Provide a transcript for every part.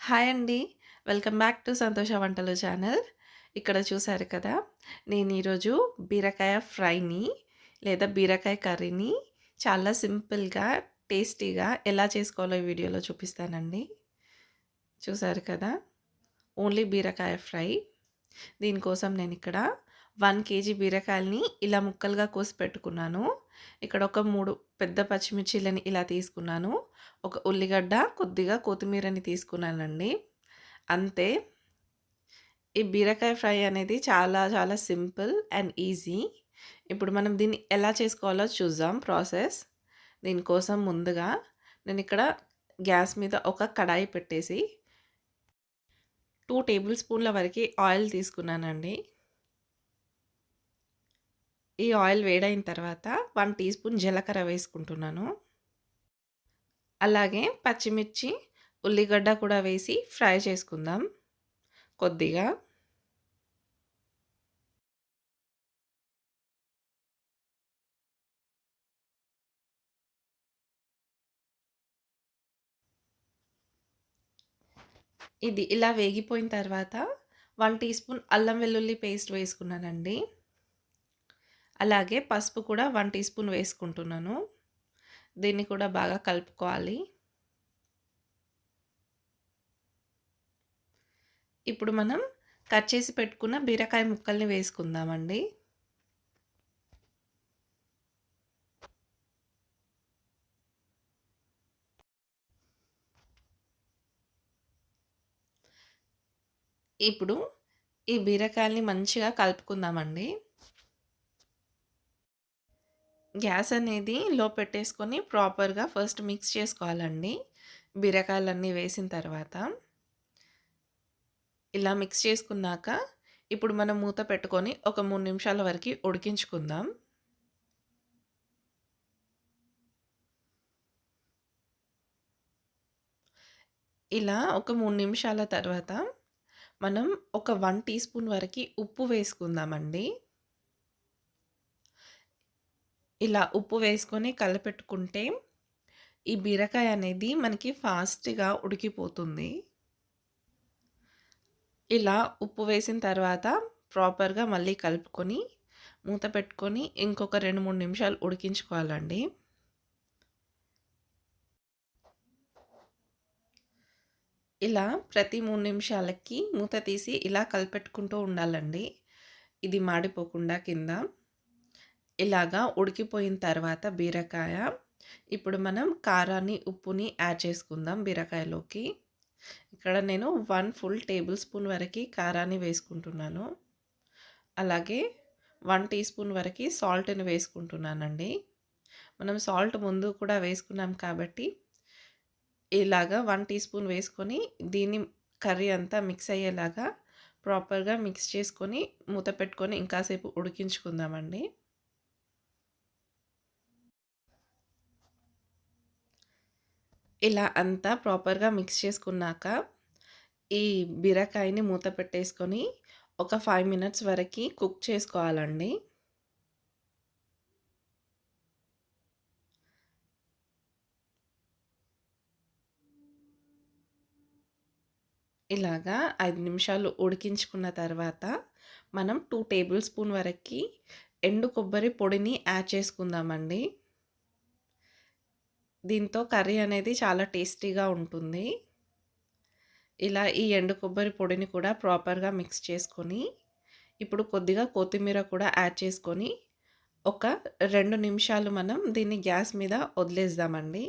Hi అండి. Welcome back to సంతోష వంటలు ఛానల్. ఇక్కడ చూసారు కదా! నేను ఈరోజు బీరకాయ ఫ్రైని లేదా బీరకాయ కర్రీని చాలా సింపుల్‌గా, టేస్టీగా ఎలా చేసుకోవాలో ఈ వీడియోలో చూపిస్తానండి. చూసారు కదా! ఓన్లీ బీరకాయ ఫ్రై. దీనికోసం నేను ఇక్కడ వన్ కేజీ బీరకాయలని ఇలా ముక్కలుగా కోసి పెట్టుకున్నాను. ఇక్కడ ఒక మూడు పెద్ద పచ్చిమిర్చిలని ఇలా తీసుకున్నాను. ఒక ఉల్లిగడ్డ, కొద్దిగా కొత్తిమీరని తీసుకున్నానండి. అంతే. ఈ బీరకాయ ఫ్రై అనేది చాలా చాలా సింపుల్ అండ్ ఈజీ. ఇప్పుడు మనం దీన్ని ఎలా చేసుకోవాలో చూద్దాం ప్రాసెస్. దీనికోసం ముందుగా నేను ఇక్కడ గ్యాస్ మీద ఒక కడాయి పెట్టేసి టూ టేబుల్ స్పూన్ల వరకు ఆయిల్ తీసుకున్నానండి. ఈ ఆయిల్ వేడైన తర్వాత వన్ టీ స్పూన్ జీలకర్ర వేసుకుంటున్నాను. అలాగే పచ్చిమిర్చి, ఉల్లిగడ్డ కూడా వేసి ఫ్రై చేసుకుందాం కొద్దిగా. ఇది ఇలా వేగిపోయిన తర్వాత వన్ టీ స్పూన్ అల్లం వెల్లుల్లి పేస్ట్ వేసుకున్నానండి. అలాగే పసుపు కూడా వన్ టీ స్పూన్ వేసుకుంటున్నాను. దీన్ని కూడా బాగా కలుపుకోవాలి. ఇప్పుడు మనం కట్ చేసి పెట్టుకున్న బీరకాయ ముక్కల్ని వేసుకుందామండి. ఇప్పుడు ఈ బీరకాయల్ని మంచిగా కలుపుకుందామండి. గ్యాస్ అనేది లో పెట్టేసుకొని ప్రాపర్‌గా ఫస్ట్ మిక్స్ చేసుకోవాలండి. బీరకాయలన్నీ వేసిన తర్వాత. ఇలా మిక్స్ చేసుకున్నాక ఇప్పుడు మనం మూత పెట్టుకొని ఒక మూడు నిమిషాల వరకు ఉడికించుకుందాం. ఇలా ఒక మూడు నిమిషాల తర్వాత మనం ఒక వన్ టీ స్పూన్ వరకు ఉప్పు వేసుకుందామండి. ఇలా ఉప్పు వేసుకొని కలపెట్టుకుంటే ఈ బీరకాయ అనేది మనకి ఫాస్ట్‌గా ఉడికిపోతుంది. ఇలా ఉప్పు వేసిన తర్వాత ప్రాపర్‌గా మళ్ళీ కలుపుకొని మూత పెట్టుకొని ఇంకొక 2, 3 నిమిషాలు ఉడికించుకోవాలండి. ఇలా ప్రతి మూడు నిమిషాలకి మూత తీసి ఇలా కలిపెట్టుకుంటూ ఉండాలండి. ఇది మాడిపోకుండా కింద. ఇలాగా ఉడికిపోయిన తర్వాత బీరకాయ ఇప్పుడు మనం కారాన్ని, ఉప్పుని యాడ్ చేసుకుందాం బీరకాయలోకి. ఇక్కడ నేను వన్ ఫుల్ టేబుల్ స్పూన్ వరకు కారాన్ని వేసుకుంటున్నాను. అలాగే వన్ టీ స్పూన్ వరకు సాల్ట్‌ని వేసుకుంటున్నానండి. మనం సాల్ట్ ముందు కూడా వేసుకున్నాం కాబట్టి ఇలాగా వన్ టీ స్పూన్ వేసుకొని దీన్ని కర్రీ అంతా మిక్స్ అయ్యేలాగా ప్రాపర్‌గా మిక్స్ చేసుకొని మూత పెట్టుకొని ఇంకాసేపు ఉడికించుకుందామండి. ఇలా అంతా ప్రాపర్‌గా మిక్స్ చేసుకున్నాక ఈ బీరకాయని మూత పెట్టేసుకొని ఒక ఫైవ్ మినిట్స్ వరకు కుక్ చేసుకోవాలండి. ఇలాగా ఐదు నిమిషాలు ఉడికించుకున్న తర్వాత మనం టూ టేబుల్ స్పూన్ వరకి ఎండు కొబ్బరి పొడిని యాడ్ చేసుకుందామండి. దీంతో కర్రీ అనేది చాలా టేస్టీగా ఉంటుంది. ఇలా ఈ ఎండు కొబ్బరి పొడిని కూడా ప్రాపర్‌గా మిక్స్ చేసుకొని ఇప్పుడు కొద్దిగా కొత్తిమీర కూడా యాడ్ చేసుకొని ఒక రెండు నిమిషాలు మనం దీన్ని గ్యాస్ మీద వదిలేద్దామండి.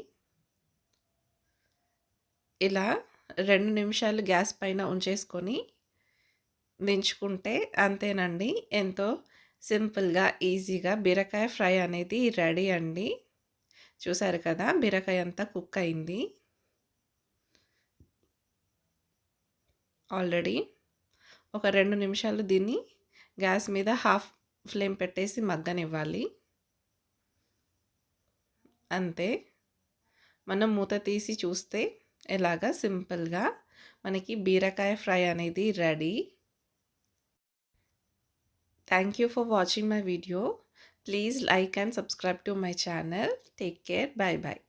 ఇలా రెండు నిమిషాలు గ్యాస్ పైన ఉంచేసుకొని దించుకుంటే అంతేనండి. ఎంతో సింపుల్‌గా, ఈజీగా బీరకాయ ఫ్రై అనేది రెడీ అండి. చూసారు కదా! బీరకాయ అంతా కుక్ అయింది. ఆల్రెడీ. ఒక రెండు నిమిషాలు దీన్ని గ్యాస్ మీద హాఫ్ ఫ్లేమ్ పెట్టేసి మగ్గనివ్వాలి. అంతే. మనం మూత తీసి చూస్తే ఇలాగా సింపుల్‌గా మనకి బీరకాయ ఫ్రై అనేది ready. Thank you for watching my video. Please like and subscribe to my channel. Take care. Bye bye.